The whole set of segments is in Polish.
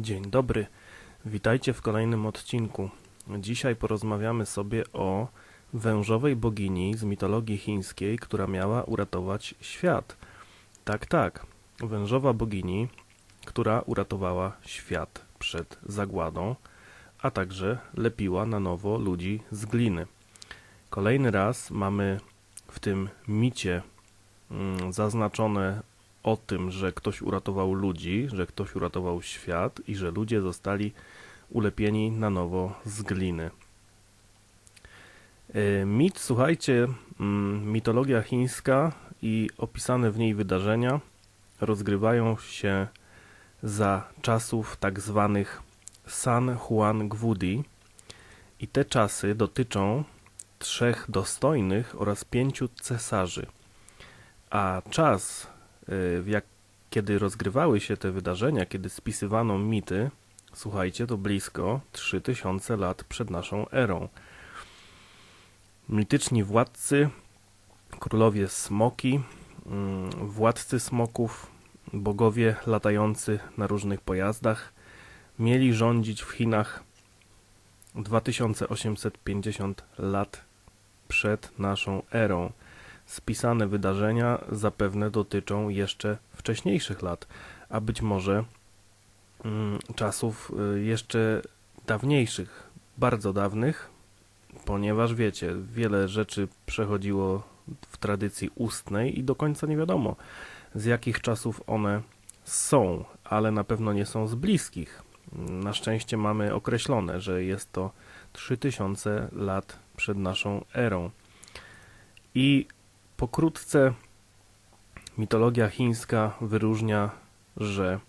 Dzień dobry, witajcie w kolejnym odcinku. Dzisiaj porozmawiamy sobie o wężowej bogini z mitologii chińskiej, która miała uratować świat. Tak, tak, wężowa bogini, która uratowała świat przed zagładą, a także lepiła na nowo ludzi z gliny. Kolejny raz mamy w tym micie mm, zaznaczone o tym, że ktoś uratował ludzi, że ktoś uratował świat i że ludzie zostali ulepieni na nowo z gliny. E, Mit, słuchajcie, mm, mitologia chińska i opisane w niej wydarzenia rozgrywają się za czasów tak zwanych San Juan Gwudi i te czasy dotyczą trzech dostojnych oraz pięciu cesarzy. A czas, jak, kiedy rozgrywały się te wydarzenia, kiedy spisywano mity, słuchajcie, to blisko 3000 lat przed naszą erą. Mityczni władcy, królowie smoki, mm, władcy smoków, bogowie latający na różnych pojazdach, mieli rządzić w Chinach 2850 lat przed naszą erą. Spisane wydarzenia zapewne dotyczą jeszcze wcześniejszych lat, a być może mm, czasów y, jeszcze dawniejszych, bardzo dawnych, ponieważ wiecie, wiele rzeczy przechodziło w tradycji ustnej i do końca nie wiadomo z jakich czasów one są, ale na pewno nie są z bliskich. Na szczęście mamy określone, że jest to 3000 lat przed naszą erą. I pokrótce mitologia chińska wyróżnia, że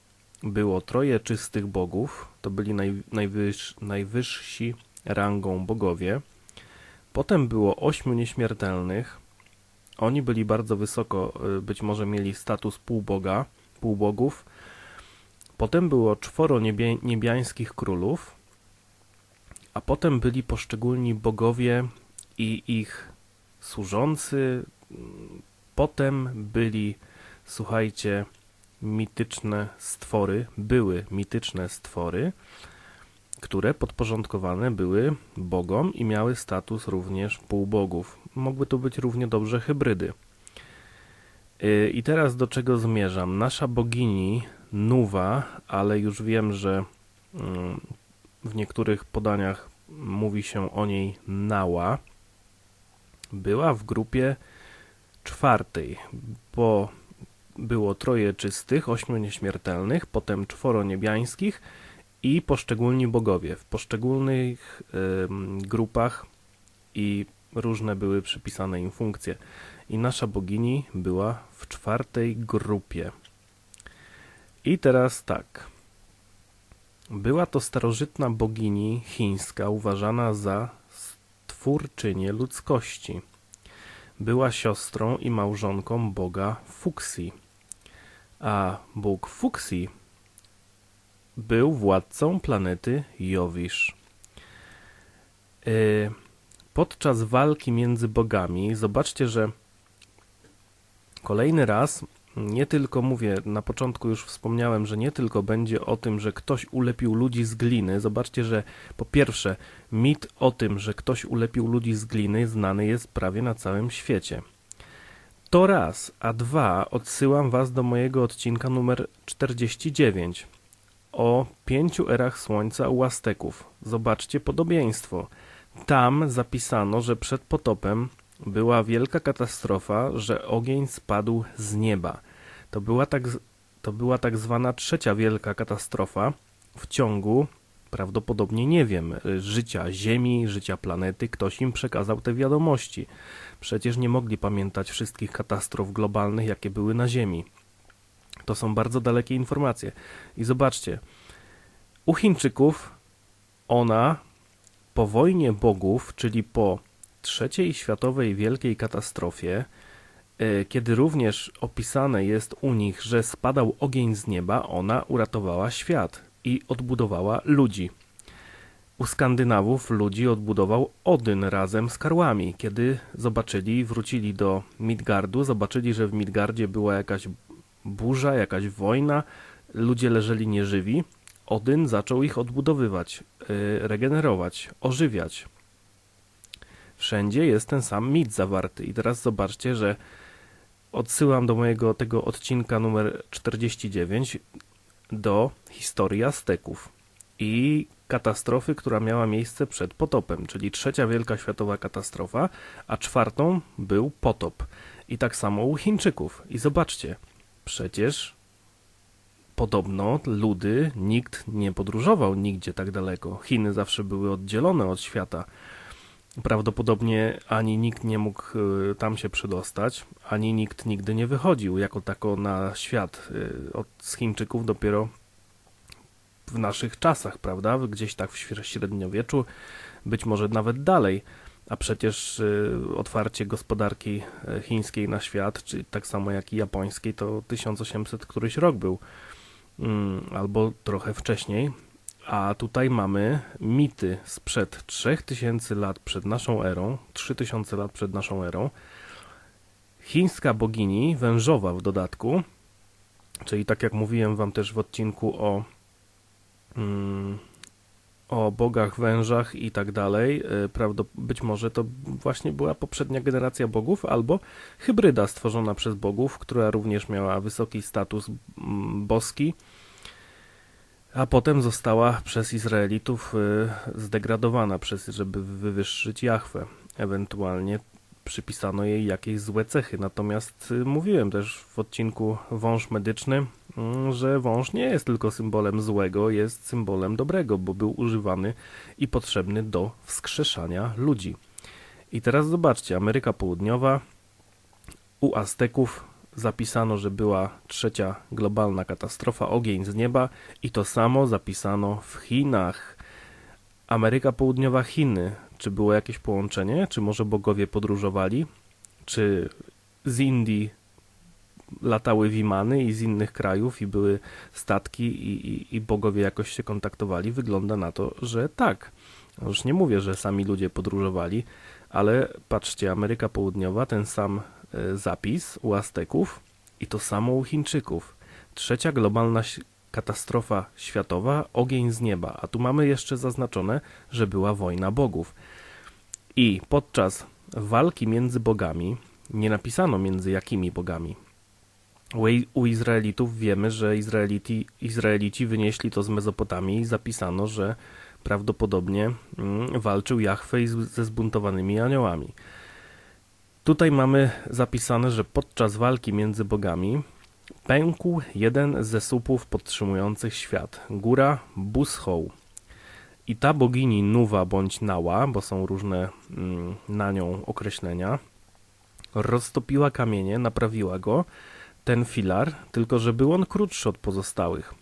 było troje czystych bogów, to byli naj, najwyż, najwyżsi rangą bogowie. Potem było ośmiu nieśmiertelnych. Oni byli bardzo wysoko, y, być może mieli status półboga, półbogów. Potem było czworo niebie, niebiańskich królów, a potem byli poszczególni bogowie i ich służący. Potem byli, słuchajcie, mityczne stwory, były mityczne stwory, które podporządkowane były bogom i miały status również półbogów. Mogły to być równie dobrze hybrydy. Yy, I teraz do czego zmierzam? Nasza bogini Nuwa, ale już wiem, że mm, w niektórych podaniach mówi się o niej Nała, była w grupie czwartej, bo było troje czystych, ośmiu nieśmiertelnych, potem czworo niebiańskich i poszczególni bogowie. W poszczególnych y, grupach i różne były przypisane im funkcje. I nasza bogini była w czwartej grupie. I teraz tak. Była to starożytna bogini chińska uważana za stwórczynię ludzkości. Była siostrą i małżonką boga Fuxi. A bóg Fuxi był władcą planety Jowisz. Yy, podczas walki między bogami, zobaczcie, że kolejny raz nie tylko mówię, na początku już wspomniałem, że nie tylko będzie o tym, że ktoś ulepił ludzi z gliny. Zobaczcie, że po pierwsze, mit o tym, że ktoś ulepił ludzi z gliny, znany jest prawie na całym świecie. To raz, a dwa, odsyłam Was do mojego odcinka numer 49 o pięciu erach Słońca u Azteków. Zobaczcie podobieństwo. Tam zapisano, że przed potopem była wielka katastrofa, że ogień spadł z nieba. To była tak, to była tak zwana trzecia wielka katastrofa w ciągu, prawdopodobnie nie wiem, życia Ziemi, życia planety. Ktoś im przekazał te wiadomości. Przecież nie mogli pamiętać wszystkich katastrof globalnych, jakie były na Ziemi. To są bardzo dalekie informacje. I zobaczcie, u Chińczyków ona po wojnie bogów, czyli po trzeciej światowej wielkiej katastrofie, kiedy również opisane jest u nich, że spadał ogień z nieba, ona uratowała świat i odbudowała ludzi. U Skandynawów ludzi odbudował Odyn razem z karłami. Kiedy zobaczyli, wrócili do Midgardu, zobaczyli, że w Midgardzie była jakaś burza, jakaś wojna, ludzie leżeli nieżywi. Odyn zaczął ich odbudowywać, y, regenerować, ożywiać. Wszędzie jest ten sam mit zawarty. I teraz zobaczcie, że odsyłam do mojego tego odcinka numer 49 do historii Azteków i katastrofy, która miała miejsce przed potopem, czyli trzecia wielka światowa katastrofa, a czwartą był potop. I tak samo u Chińczyków. I zobaczcie, przecież podobno ludy, nikt nie podróżował nigdzie tak daleko. Chiny zawsze były oddzielone od świata. Prawdopodobnie ani nikt nie mógł y, tam się przedostać, ani nikt nigdy nie wychodził jako tako na świat. Y, od Chińczyków dopiero w naszych czasach, prawda? Gdzieś tak w średniowieczu, być może nawet dalej. A przecież y, otwarcie gospodarki chińskiej na świat, czy tak samo jak i japońskiej, to 1800 któryś rok był, mm, albo trochę wcześniej. A tutaj mamy mity sprzed 3000 lat przed naszą erą, 3000 lat przed naszą erą. Chińska bogini, wężowa w dodatku, czyli tak jak mówiłem wam też w odcinku o, mm, o bogach, wężach i tak dalej, y, być może to właśnie była poprzednia generacja bogów, albo hybryda stworzona przez bogów, która również miała wysoki status mm, boski, a potem została przez Izraelitów y, zdegradowana, przez, żeby wywyższyć Jahwe. Ewentualnie przypisano jej jakieś złe cechy. Natomiast y, mówiłem też w odcinku Wąż Medyczny, mm, że wąż nie jest tylko symbolem złego, jest symbolem dobrego, bo był używany i potrzebny do wskrzeszania ludzi. I teraz zobaczcie, Ameryka Południowa u Azteków zapisano, że była trzecia globalna katastrofa, ogień z nieba i to samo zapisano w Chinach. Ameryka Południowa, Chiny. Czy było jakieś połączenie? Czy może bogowie podróżowali? Czy z Indii latały wimany i z innych krajów i były statki i, i, i bogowie jakoś się kontaktowali? Wygląda na to, że tak. Już nie mówię, że sami ludzie podróżowali, ale patrzcie, Ameryka Południowa, ten sam zapis u Azteków i to samo u Chińczyków. Trzecia globalna katastrofa światowa, ogień z nieba, a tu mamy jeszcze zaznaczone, że była wojna bogów. I podczas walki między bogami, nie napisano między jakimi bogami. U Izraelitów wiemy, że Izraeliti, Izraelici wynieśli to z Mezopotamii i zapisano, że prawdopodobnie mm, walczył Jahwe ze zbuntowanymi aniołami. Tutaj mamy zapisane, że podczas walki między bogami pękł jeden ze słupów podtrzymujących świat, góra Bushoł. I ta bogini Nuwa bądź Nała, bo są różne mm, na nią określenia, roztopiła kamienie, naprawiła go, ten filar, tylko że był on krótszy od pozostałych.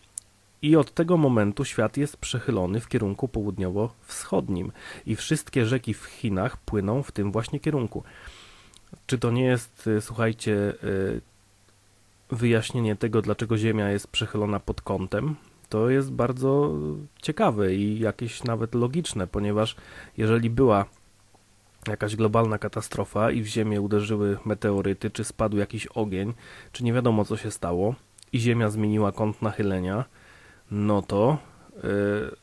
I od tego momentu świat jest przechylony w kierunku południowo-wschodnim i wszystkie rzeki w Chinach płyną w tym właśnie kierunku. Czy to nie jest, y, słuchajcie, y, wyjaśnienie tego, dlaczego Ziemia jest przechylona pod kątem? To jest bardzo ciekawe i jakieś nawet logiczne, ponieważ jeżeli była jakaś globalna katastrofa i w Ziemię uderzyły meteoryty, czy spadł jakiś ogień, czy nie wiadomo co się stało i Ziemia zmieniła kąt nachylenia, no to yy,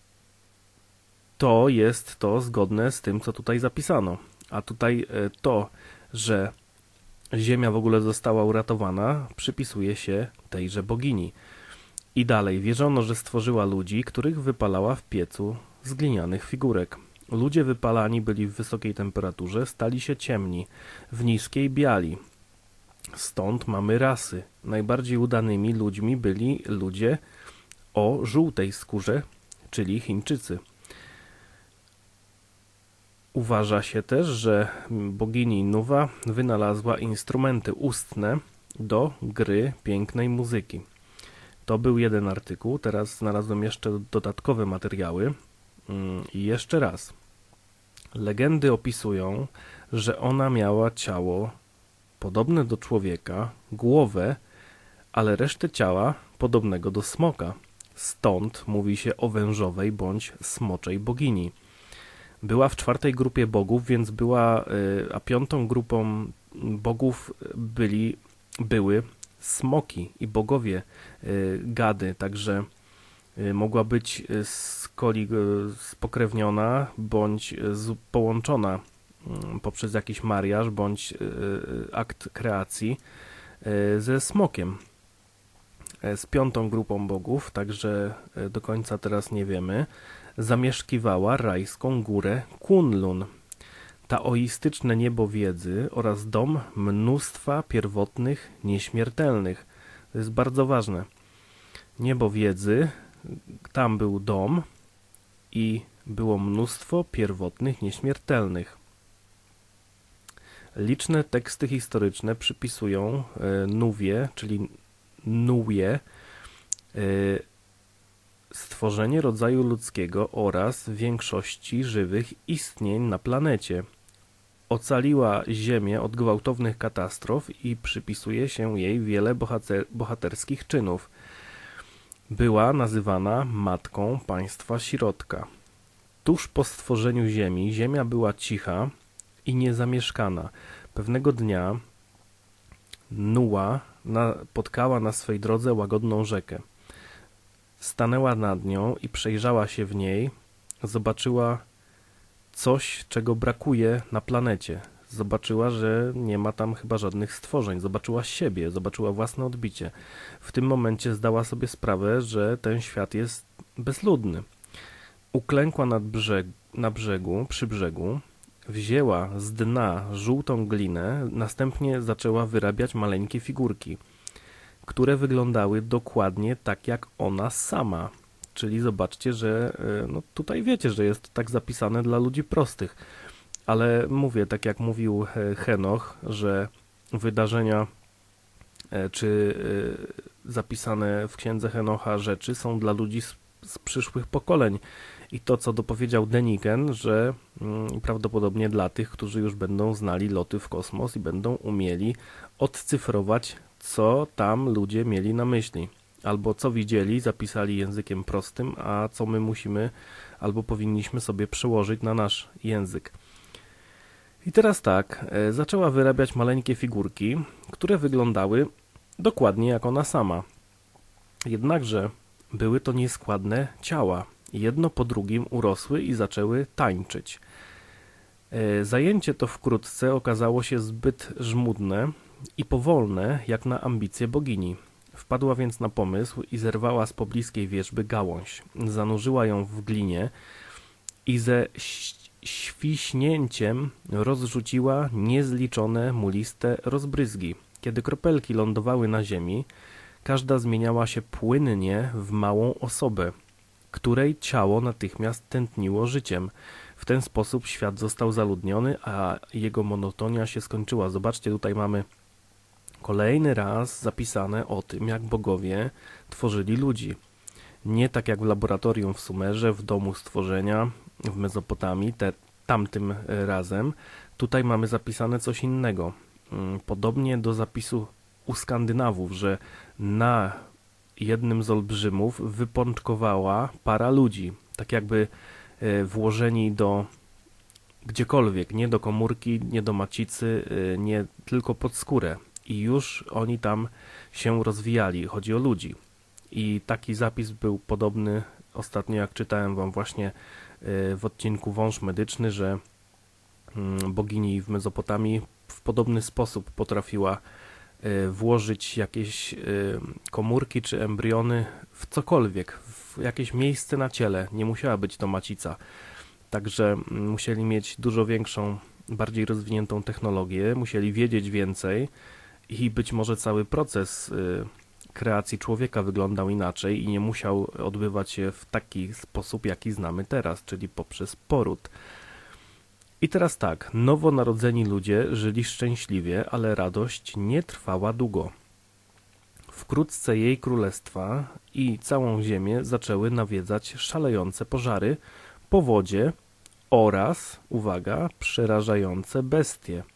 to jest to zgodne z tym, co tutaj zapisano. A tutaj yy, to, że Ziemia w ogóle została uratowana, przypisuje się tejże bogini. I dalej wierzono, że stworzyła ludzi, których wypalała w piecu z glinianych figurek. Ludzie wypalani byli w wysokiej temperaturze, stali się ciemni, w niskiej biali. Stąd mamy rasy. Najbardziej udanymi ludźmi byli ludzie o żółtej skórze, czyli Chińczycy. Uważa się też, że bogini Nuwa wynalazła instrumenty ustne do gry pięknej muzyki. To był jeden artykuł, teraz znalazłem jeszcze dodatkowe materiały. Mm, I jeszcze raz. Legendy opisują, że ona miała ciało podobne do człowieka, głowę, ale resztę ciała podobnego do smoka. Stąd mówi się o wężowej bądź smoczej bogini. Była w czwartej grupie bogów, więc była, y, a piątą grupą bogów byli, były smoki i bogowie y, gady, także y, mogła być skoli, spokrewniona bądź połączona mm, poprzez jakiś mariaż bądź akt kreacji ze smokiem. Z piątą grupą bogów, także do końca teraz nie wiemy, zamieszkiwała rajską górę Kunlun, taoistyczne niebo wiedzy oraz dom mnóstwa pierwotnych, nieśmiertelnych. To jest bardzo ważne. Niebo wiedzy, tam był dom i było mnóstwo pierwotnych, nieśmiertelnych. Liczne teksty historyczne przypisują e, Nuwie, czyli Nuwie, e, stworzenie rodzaju ludzkiego oraz większości żywych istnień na planecie. Ocaliła Ziemię od gwałtownych katastrof i przypisuje się jej wiele bohater bohaterskich czynów. Była nazywana matką państwa Sirotka. Tuż po stworzeniu Ziemi Ziemia była cicha i niezamieszkana. Pewnego dnia Nuła napotkała na swej drodze łagodną rzekę. Stanęła nad nią i przejrzała się w niej. Zobaczyła coś, czego brakuje na planecie. Zobaczyła, że nie ma tam chyba żadnych stworzeń. Zobaczyła siebie, zobaczyła własne odbicie. W tym momencie zdała sobie sprawę, że ten świat jest bezludny. Uklękła nad brzeg, na brzegu, przy brzegu, wzięła z dna żółtą glinę, następnie zaczęła wyrabiać maleńkie figurki które wyglądały dokładnie tak jak ona sama. Czyli zobaczcie, że e, no tutaj wiecie, że jest tak zapisane dla ludzi prostych. Ale mówię, tak jak mówił e, Henoch, że wydarzenia e, czy zapisane w księdze Henocha rzeczy są dla ludzi z, z przyszłych pokoleń. I to, co dopowiedział Deniken, że mm, prawdopodobnie dla tych, którzy już będą znali loty w kosmos i będą umieli odcyfrować co tam ludzie mieli na myśli, albo co widzieli, zapisali językiem prostym, a co my musimy albo powinniśmy sobie przełożyć na nasz język. I teraz tak, e, zaczęła wyrabiać maleńkie figurki, które wyglądały dokładnie jak ona sama. Jednakże były to nieskładne ciała. Jedno po drugim urosły i zaczęły tańczyć. E, zajęcie to wkrótce okazało się zbyt żmudne, i powolne jak na ambicje bogini. Wpadła więc na pomysł i zerwała z pobliskiej wierzby gałąź. Zanurzyła ją w glinie i ze świśnięciem rozrzuciła niezliczone muliste rozbryzgi. Kiedy kropelki lądowały na ziemi, każda zmieniała się płynnie w małą osobę, której ciało natychmiast tętniło życiem. W ten sposób świat został zaludniony, a jego monotonia się skończyła. Zobaczcie, tutaj mamy kolejny raz zapisane o tym, jak bogowie tworzyli ludzi. Nie tak jak w laboratorium w Sumerze, w domu stworzenia, w Mezopotamii, te, tamtym razem. Tutaj mamy zapisane coś innego. Mm, podobnie do zapisu u Skandynawów, że na jednym z olbrzymów wypączkowała para ludzi, tak jakby e, włożeni do gdziekolwiek, nie do komórki, nie do macicy, e, nie tylko pod skórę i już oni tam się rozwijali. Chodzi o ludzi. I taki zapis był podobny ostatnio, jak czytałem Wam właśnie e, w odcinku Wąż Medyczny, że mm, bogini w Mezopotamii w podobny sposób potrafiła e, włożyć jakieś e, komórki czy embriony w cokolwiek, w jakieś miejsce na ciele. Nie musiała być to macica. Także mm, musieli mieć dużo większą, bardziej rozwiniętą technologię, musieli wiedzieć więcej, i być może cały proces y, kreacji człowieka wyglądał inaczej i nie musiał odbywać się w taki sposób, jaki znamy teraz, czyli poprzez poród. I teraz tak, nowonarodzeni ludzie żyli szczęśliwie, ale radość nie trwała długo. Wkrótce jej królestwa i całą ziemię zaczęły nawiedzać szalejące pożary, powodzie oraz, uwaga, przerażające bestie –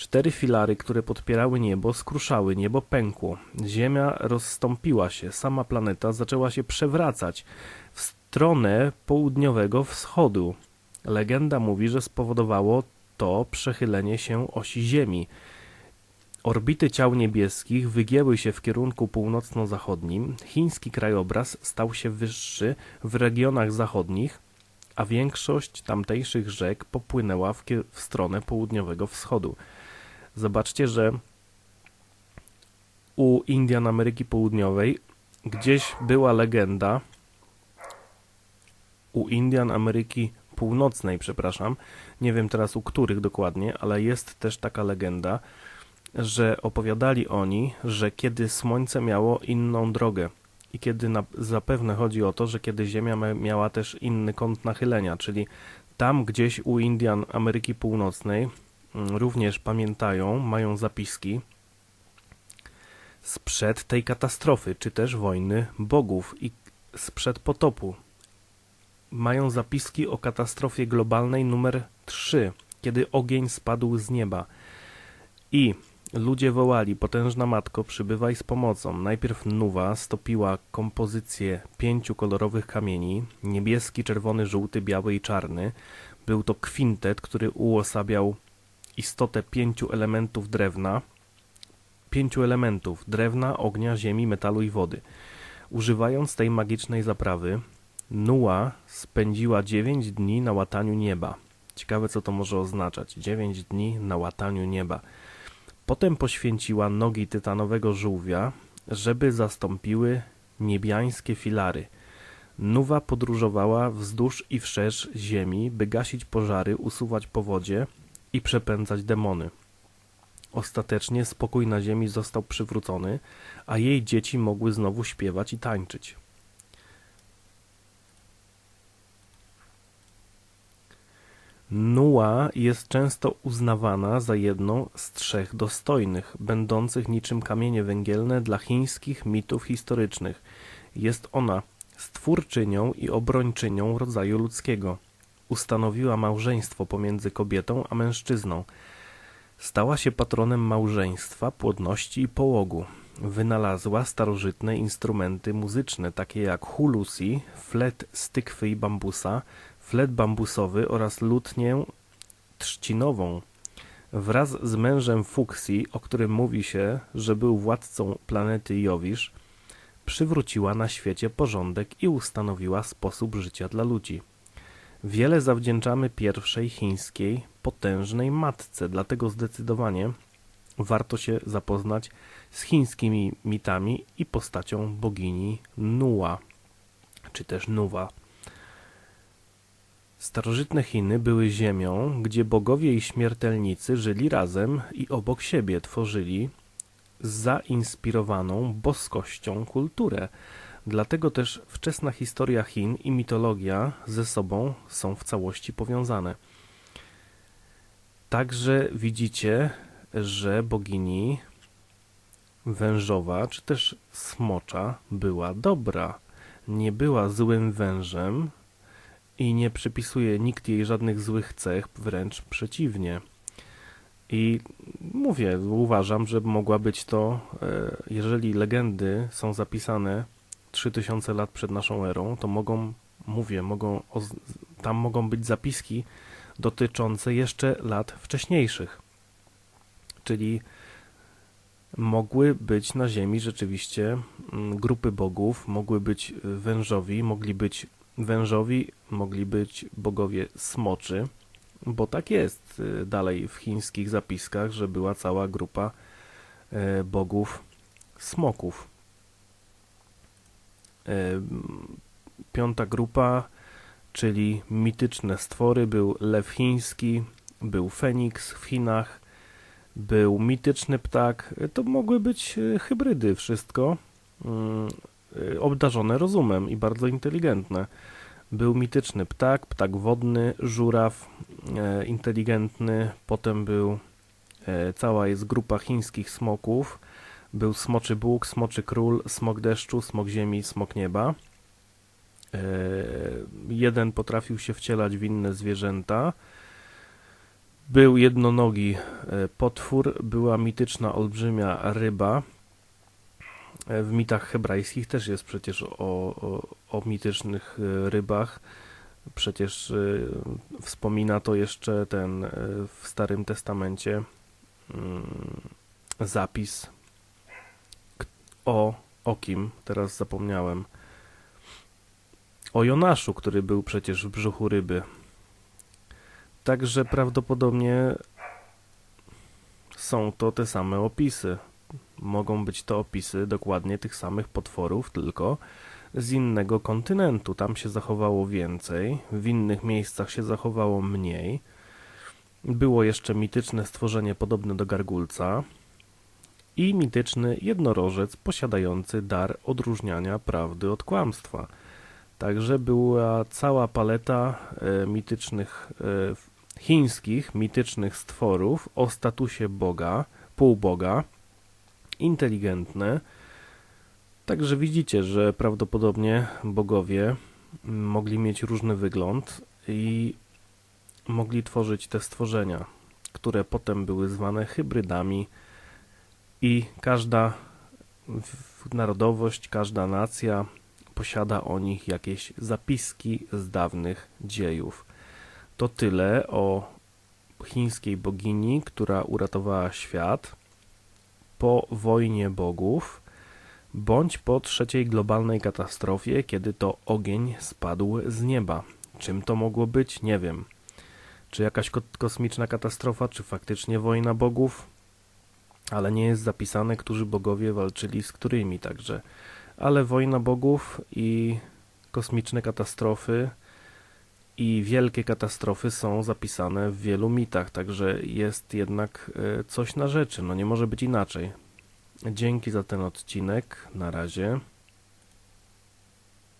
Cztery filary, które podpierały niebo, skruszały, niebo pękło. Ziemia rozstąpiła się, sama planeta zaczęła się przewracać w stronę południowego wschodu. Legenda mówi, że spowodowało to przechylenie się osi Ziemi. Orbity ciał niebieskich wygięły się w kierunku północno-zachodnim, chiński krajobraz stał się wyższy w regionach zachodnich, a większość tamtejszych rzek popłynęła w, w stronę południowego wschodu. Zobaczcie, że u Indian Ameryki Południowej gdzieś była legenda, u Indian Ameryki Północnej, przepraszam, nie wiem teraz u których dokładnie, ale jest też taka legenda, że opowiadali oni, że kiedy Słońce miało inną drogę i kiedy na, zapewne chodzi o to, że kiedy Ziemia miała też inny kąt nachylenia, czyli tam gdzieś u Indian Ameryki Północnej również pamiętają, mają zapiski sprzed tej katastrofy, czy też wojny bogów i sprzed potopu. Mają zapiski o katastrofie globalnej numer 3, kiedy ogień spadł z nieba. I Ludzie wołali, potężna matko, przybywaj z pomocą. Najpierw Nuwa stopiła kompozycję pięciu kolorowych kamieni, niebieski, czerwony, żółty, biały i czarny. Był to kwintet, który uosabiał istotę pięciu elementów drewna, pięciu elementów drewna, ognia, ziemi, metalu i wody. Używając tej magicznej zaprawy, Nuła spędziła dziewięć dni na łataniu nieba. Ciekawe, co to może oznaczać. Dziewięć dni na łataniu nieba. Potem poświęciła nogi tytanowego żółwia, żeby zastąpiły niebiańskie filary. Nuwa podróżowała wzdłuż i wszerz ziemi, by gasić pożary, usuwać powodzie i przepędzać demony. Ostatecznie spokój na ziemi został przywrócony, a jej dzieci mogły znowu śpiewać i tańczyć. Nuła jest często uznawana za jedną z trzech dostojnych, będących niczym kamienie węgielne dla chińskich mitów historycznych. Jest ona stwórczynią i obrończynią rodzaju ludzkiego. Ustanowiła małżeństwo pomiędzy kobietą a mężczyzną. Stała się patronem małżeństwa, płodności i połogu. Wynalazła starożytne instrumenty muzyczne, takie jak hulusi, flet z tykwy i bambusa, flet bambusowy oraz lutnię trzcinową. Wraz z mężem Fuksji, o którym mówi się, że był władcą planety Jowisz, przywróciła na świecie porządek i ustanowiła sposób życia dla ludzi. Wiele zawdzięczamy pierwszej chińskiej, potężnej matce, dlatego zdecydowanie warto się zapoznać z chińskimi mitami i postacią bogini Nuwa, czy też Nuwa. Starożytne Chiny były ziemią, gdzie bogowie i śmiertelnicy żyli razem i obok siebie tworzyli zainspirowaną boskością kulturę. Dlatego też wczesna historia Chin i mitologia ze sobą są w całości powiązane. Także widzicie, że bogini wężowa czy też smocza była dobra. Nie była złym wężem, i nie przypisuje nikt jej żadnych złych cech, wręcz przeciwnie. I mówię, uważam, że mogła być to, e, jeżeli legendy są zapisane 3000 lat przed naszą erą, to mogą, mówię, mogą, tam mogą być zapiski dotyczące jeszcze lat wcześniejszych. Czyli mogły być na Ziemi rzeczywiście mm, grupy bogów, mogły być wężowi, mogli być Wężowi mogli być bogowie smoczy, bo tak jest y, dalej w chińskich zapiskach, że była cała grupa y, bogów smoków. Piąta grupa, czyli mityczne stwory, był lew chiński, był feniks w Chinach, był mityczny ptak. To mogły być hybrydy, wszystko obdarzone rozumem i bardzo inteligentne. Był mityczny ptak, ptak wodny, żuraw, e, inteligentny, potem był e, cała jest grupa chińskich smoków, był smoczy bóg, smoczy król, smok deszczu, smok ziemi, smok nieba. E, jeden potrafił się wcielać w inne zwierzęta. Był jednonogi e, potwór, była mityczna olbrzymia ryba, E, w mitach hebrajskich też jest przecież o, o, o mitycznych rybach. Przecież wspomina to jeszcze ten w Starym Testamencie mm, zapis o, o kim, teraz zapomniałem, o Jonaszu, który był przecież w brzuchu ryby. Także prawdopodobnie są to te same opisy. Mogą być to opisy dokładnie tych samych potworów, tylko z innego kontynentu. Tam się zachowało więcej, w innych miejscach się zachowało mniej. Było jeszcze mityczne stworzenie podobne do gargulca i mityczny jednorożec posiadający dar odróżniania prawdy od kłamstwa. Także była cała paleta e, mitycznych, e, chińskich mitycznych stworów o statusie boga, półboga, inteligentne. Także widzicie, że prawdopodobnie bogowie mogli mieć różny wygląd i mogli tworzyć te stworzenia, które potem były zwane hybrydami i każda narodowość, każda nacja posiada o nich jakieś zapiski z dawnych dziejów. To tyle o chińskiej bogini, która uratowała świat po wojnie bogów, bądź po trzeciej globalnej katastrofie, kiedy to ogień spadł z nieba. Czym to mogło być? Nie wiem. Czy jakaś ko- kosmiczna katastrofa, czy faktycznie wojna bogów? Ale nie jest zapisane, którzy bogowie walczyli z którymi, także. Ale wojna bogów i kosmiczne katastrofy i wielkie katastrofy są zapisane w wielu mitach, także jest jednak e, coś na rzeczy. No nie może być inaczej. Dzięki za ten odcinek. Na razie.